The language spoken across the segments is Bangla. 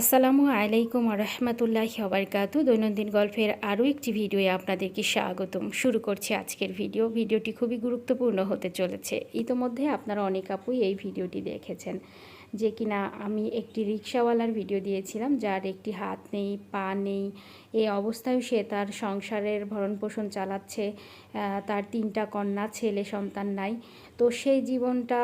আসসালামু আলাইকুম রহমতুল্লাহ আবরকাতু দৈনন্দিন গল্পের আরও একটি ভিডিওয়ে আপনাদেরকে স্বাগতম। শুরু করছি আজকের ভিডিও। ভিডিওটি খুবই গুরুত্বপূর্ণ হতে চলেছে। ইতোমধ্যে আপনারা অনেক আপুই এই ভিডিওটি দেখেছেন, যে কিনা আমি একটি রিক্সাওয়ালার ভিডিও দিয়েছিলাম, যার একটি হাত নেই, পা নেই, এই অবস্থায় সে তার সংসারের ভরণ পোষণ চালাচ্ছে তার তিনটা কন্যা, ছেলে, সন্তান নাই। তো সেই জীবনটা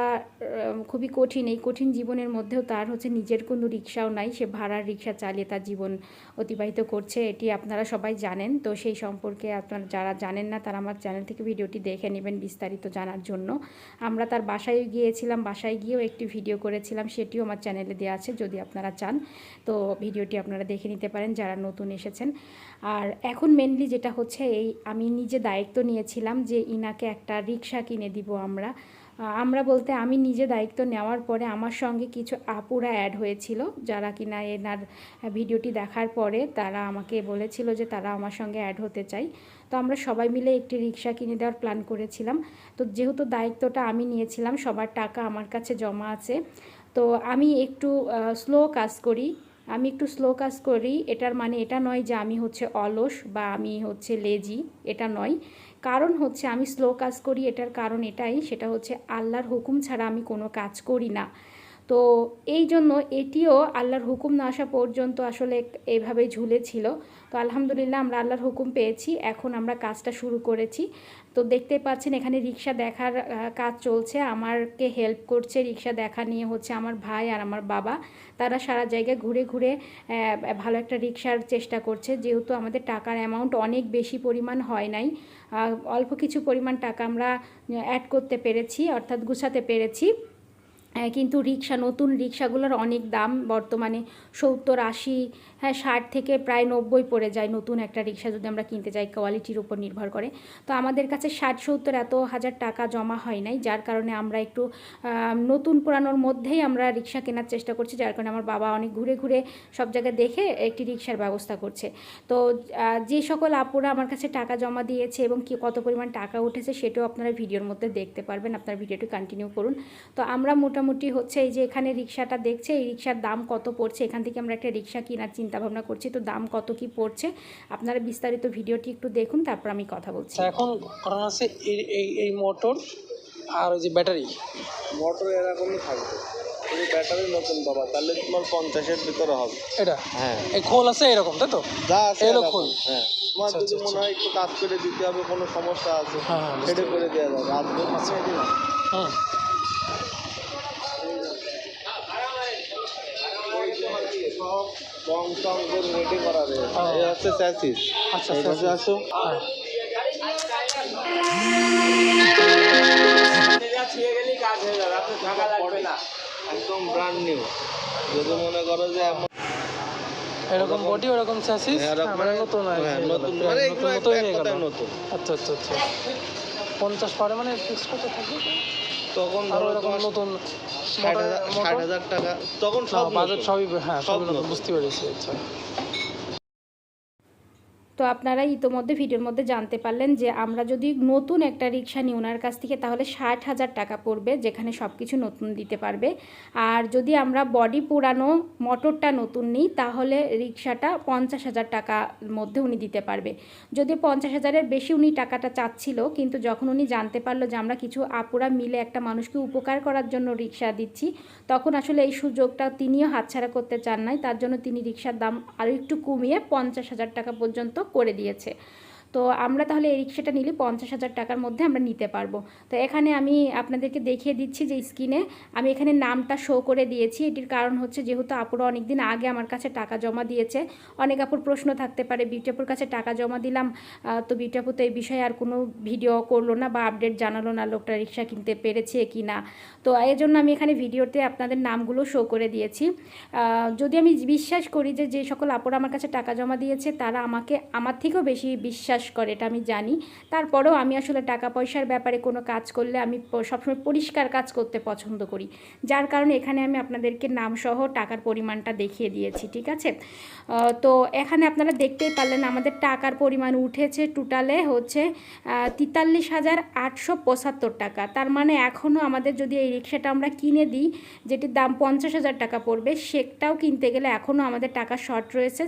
খুবই কঠিন। এই কঠিন জীবনের মধ্যেও তার হচ্ছে নিজের কোনো রিক্সাও নাই। সে ভাড়ার রিক্সা চালিয়ে তার জীবন অতিবাহিত করছে। এটি আপনারা সবাই জানেন। তো সেই সম্পর্কে আপনারা যারা জানেন না, তারা আমার চ্যানেল থেকে ভিডিওটি দেখে নেবেন বিস্তারিত জানার জন্য। আমরা তার বাসায় গিয়েছিলাম। বাসায় গিয়েও একটি ভিডিও করেছিলাম। সেটিও আমার চ্যানেলে দেওয়া আছে, যদি আপনারা চান। তো ভিডিওটি আপনারা দেখে নিতে পারেন যারা নতুন এসেছেন। আর এখন মেনলি যেটা হচ্ছে, এই আমি নিজে দায়িত্ব নিয়েছিলাম যে ইনাকে একটা রিক্সা কিনে দিব আমরা। আমরা বলতে আমি নিজে দায়িত্ব নেওয়ার পরে আমার সঙ্গে কিছু আপুরা অ্যাড হয়েছিল, যারা কিনা এনার ভিডিওটি দেখার পরে তারা আমাকে বলেছিল যে তারা আমার সঙ্গে অ্যাড হতে চাই। তো আমরা সবাই মিলে একটি রিক্সা কিনে দেওয়ার প্ল্যান করেছিলাম। তো যেহেতু দায়িত্বটা আমি নিয়েছিলাম, সবার টাকা আমার কাছে জমা আছে। তো আমি একটু স্লো কাজ করি। আমি একটু স্লো কাজ করি, এটার মানে এটা নয় যে আমি হচ্ছে অলস বা আমি হচ্ছে লেজি এটা নয়। কারণ হচ্ছে আমি স্লো কাজ করি, এটার কারণ এটাই, সেটা হচ্ছে আল্লাহর হুকুম ছাড়া আমি কোনো কাজ করি না। তো এই জন্য এটিও আল্লাহর হুকুম না আসা পর্যন্ত আসলে এইভাবেই ঝুলেছিল। তো আলহামদুলিল্লাহ আমরা আল্লাহর হুকুম পেয়েছি, এখন আমরা কাজটা শুরু করেছি। তো দেখতে পাচ্ছেন এখানে রিক্সা দেখার কাজ চলছে। আমারকে হেল্প করছে রিক্সা দেখা নিয়ে হচ্ছে আমার ভাই আর আমার বাবা। তারা সারা জায়গায় ঘুরে ঘুরে ভালো একটা রিক্সার চেষ্টা করছে। যেহেতু আমাদের টাকার অ্যামাউন্ট অনেক বেশি পরিমাণ হয় নাই অল্প কিছু পরিমাণ টাকা আমরা অ্যাড করতে পেরেছি, অর্থাৎ গুছাতে পেরেছি। কিন্তু রিক্সা, নতুন রিক্সাগুলোর অনেক দাম বর্তমানে সত্তর, আশি হ্যাঁ ষাট থেকে প্রায় নব্বই পড়ে যায় নতুন একটা রিক্সা যদি আমরা কিনতে যাই কোয়ালিটির উপর নির্ভর করে। তো আমাদের কাছে ষাট, সত্তর এত হাজার টাকা জমা হয় নাই, যার কারণে আমরা একটু নতুন পুরানোর মধ্যেই আমরা রিক্সা কেনার চেষ্টা করছি, যার কারণে আমার বাবা অনেক ঘুরে ঘুরে সব জায়গায় দেখে একটি রিক্সার ব্যবস্থা করছে। তো যে সকল আপুরা আমার কাছে টাকা জমা দিয়েছে এবং কি, কত পরিমাণ টাকা উঠেছে সেটাও আপনারা ভিডিওর মধ্যে দেখতে পারবেন, আপনার ভিডিওটি কন্টিনিউ করুন। তো আমরা মোটামুটি হচ্ছে এই যে এখানে রিক্সাটা দেখছে এই রিক্সার দাম কত পড়ছে এখান থেকে আমরা একটা রিক্সা কেনার চিন্তা ভাবনা করছি তো দাম কত কি পড়ছে? আপনারা বিস্তারিত ভিডিওটি একটু দেখুন তারপর আমি কথা বলছি। এখন করানো আছে এই এই মোটর আর ওই যে ব্যাটারি। মোটর এরকমই থাকবে যদি ব্যাটারি নতুন পাবা তাহলে তোমার পঞ্চাশের ভিতরে হবে। এটা? হ্যাঁ। এই খোল আছে এরকম তাই তো? যা আছে এরকম। এরকম। হ্যাঁ। তোমার আচ্ছা, যদি আচ্ছা, মনে হয় একটু কাজ করে দিতে হবে কোনো সমস্যা আছে হ্যাঁ, হ্যাঁ, সেটা করে দেওয়া যাবে। আজকে মাসে দিলাম সব রং টং করে রেডি করা রয়েছে। এই হচ্ছে চ্যাসিস আচ্ছা এই আসো। হ্যাঁ। একদম ব্র্যান্ড নিউ যদি মনে করো যে এমন এরকম বডি ওরকম মানে নতুন হ্যাঁ। নতুন মানে নতুন এগুলো হয়ে গেল। কথায় নতুন। আচ্ছা আচ্ছা আচ্ছা। পঞ্চাশ পারে মানে ফিক্স কত থাকবে? তখন আর ধরো এরকম তোমার নতুন ষাট হাজার ষাট হাজার টাকা। তখন সব বাজেট সবই হ্যাঁ সব সবই। বুঝতে পেরেছি আচ্ছা। তো আপনারা ইতোমধ্যে ভিডিওর মধ্যে জানতে পারলেন যে আমরা যদি নতুন একটা রিক্সা নিই ওনার কাছ থেকে, তাহলে ষাট হাজার টাকা পড়বে, যেখানে সব কিছু নতুন দিতে পারবে। আর যদি আমরা বডি পুরানো মোটরটা নতুন নিই, তাহলে রিক্সাটা পঞ্চাশ হাজার টাকার মধ্যে উনি দিতে পারবে। যদি পঞ্চাশ হাজারের বেশি উনি টাকাটা চাচ্ছিল, কিন্তু যখন উনি জানতে পারল যে আমরা কিছু আপুরা মিলে একটা মানুষকে উপকার করার জন্য রিক্সা দিচ্ছি, তখন আসলে এই সুযোগটা তিনিও হাতছাড়া করতে চান নাই। তার জন্য তিনি রিক্সার দাম আরও একটু কমিয়ে পঞ্চাশ হাজার টাকা পর্যন্ত করে দিয়েছে। তো আমরা তাহলে এই রিক্সাটা নিলে পঞ্চাশ হাজার টাকার মধ্যে আমরা নিতে পারব। তো এখানে আমি আপনাদেরকে দেখিয়ে দিচ্ছি যে স্ক্রিনে আমি এখানে নামটা শো করে দিয়েছি। এটির কারণ হচ্ছে যেহেতু আপুরা অনেক দিন আগে আমার কাছে টাকা জমা দিয়েছে। অনেক আপুর প্রশ্ন থাকতে পারে বিউটিপুর কাছে টাকা জমা দিলাম তো বিউটিপু তো এই বিষয়ে আর কোনো ভিডিও করল না বা আপডেট জানালো না লোকটা রিক্সা কিনতে পেরেছে কি না? তো এই জন্য আমি এখানে ভিডিওতে আপনাদের নামগুলো শো করে দিয়েছি। যদি আমি বিশ্বাস করি যে যে সকল আপুরা আমার কাছে টাকা জমা দিয়েছে, তারা আমাকে, আমার থেকেও বেশি বিশ্বাস বিশ্বাস করে, এটা আমি জানি। তারপরেও আমি আসলে টাকা পয়সার ব্যাপারে কোনো কাজ করলে আমি সবসময় পরিষ্কার কাজ করতে পছন্দ করি। যার কারণে এখানে আমি আপনাদেরকে নামসহ টাকার পরিমাণটা দেখিয়ে দিয়েছি, ঠিক আছে? তো এখানে আপনারা দেখতেই পারলেন আমাদের টাকার পরিমাণ উঠেছে টোটালে হচ্ছে তেতাল্লিশ হাজার আটশো পঁচাত্তর টাকা। তার মানে এখনও আমাদের যদি এই রিক্সাটা আমরা কিনে দিই, যেটির দাম পঞ্চাশ হাজার টাকা পড়বে, সেটাও কিনতে গেলে এখনও আমাদের টাকা শর্ট রয়েছে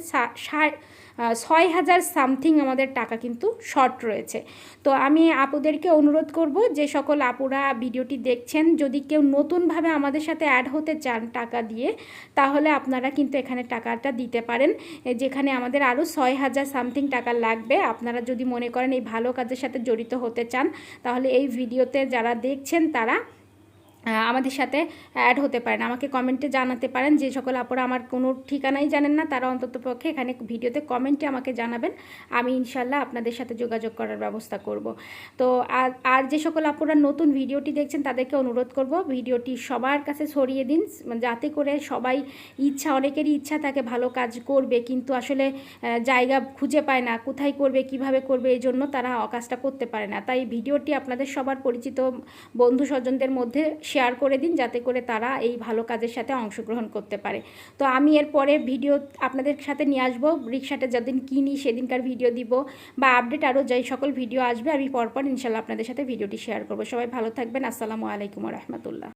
ছয় হাজার সামথিং আমাদের টাকা কিন্তু শর্ট রয়েছে। তো আমি আপুদেরকে অনুরোধ করব যে সকল আপুরা ভিডিওটি দেখছেন, যদি কেউ নতুনভাবে আমাদের সাথে অ্যাড হতে চান টাকা দিয়ে, তাহলে আপনারা কিন্তু এখানে টাকাটা দিতে পারেন। যেখানে আমাদের আরও ছয় হাজার সামথিং টাকা লাগবে। আপনারা যদি মনে করেন এই ভালো কাজের সাথে জড়িত হতে চান, তাহলে এই ভিডিওতে যারা দেখছেন তারা আমাদের সাথে অ্যাড হতে পারেন। আমাকে কমেন্টে জানাতে পারেন যে সকল আপুরা আমার কোনো ঠিকানাই জানেন না, তারা অন্তত পক্ষে এখানে ভিডিওতে কমেন্টে আমাকে জানাবেন। আমি ইনশাল্লাহ আপনাদের সাথে যোগাযোগ করার ব্যবস্থা করব। তো আর আর যে সকল আপুরা নতুন ভিডিওটি দেখছেন, তাদেরকে অনুরোধ করব ভিডিওটি সবার কাছে ছড়িয়ে দিন, যাতে করে সবাই ইচ্ছা, অনেকেরই ইচ্ছা থাকে ভালো কাজ করবে, কিন্তু আসলে জায়গা খুঁজে পায় না, কোথায় করবে, কীভাবে করবে এই জন্য তারা কাজটা করতে পারে না। তাই ভিডিওটি আপনাদের সবার পরিচিত বন্ধু স্বজনদের মধ্যে শেয়ার করে দিন যাতে করে তারা এই ভালো কাজের সাথে অংশগ্রহণ করতে পারে। তো আমি এরপরে ভিডিও আপনাদের সাথে নিয়ে আসব। রিক্সাটা যেদিন কিনি সেদিনকার ভিডিও দিব বা আপডেট আরও যেই সকল ভিডিও আসবে, আমি পরপর ইনশাল্লাহ আপনাদের সাথে ভিডিওটি শেয়ার করব। সবাই ভালো থাকবেন। আসসালামু আলাইকুম রহমতুল্লাহ।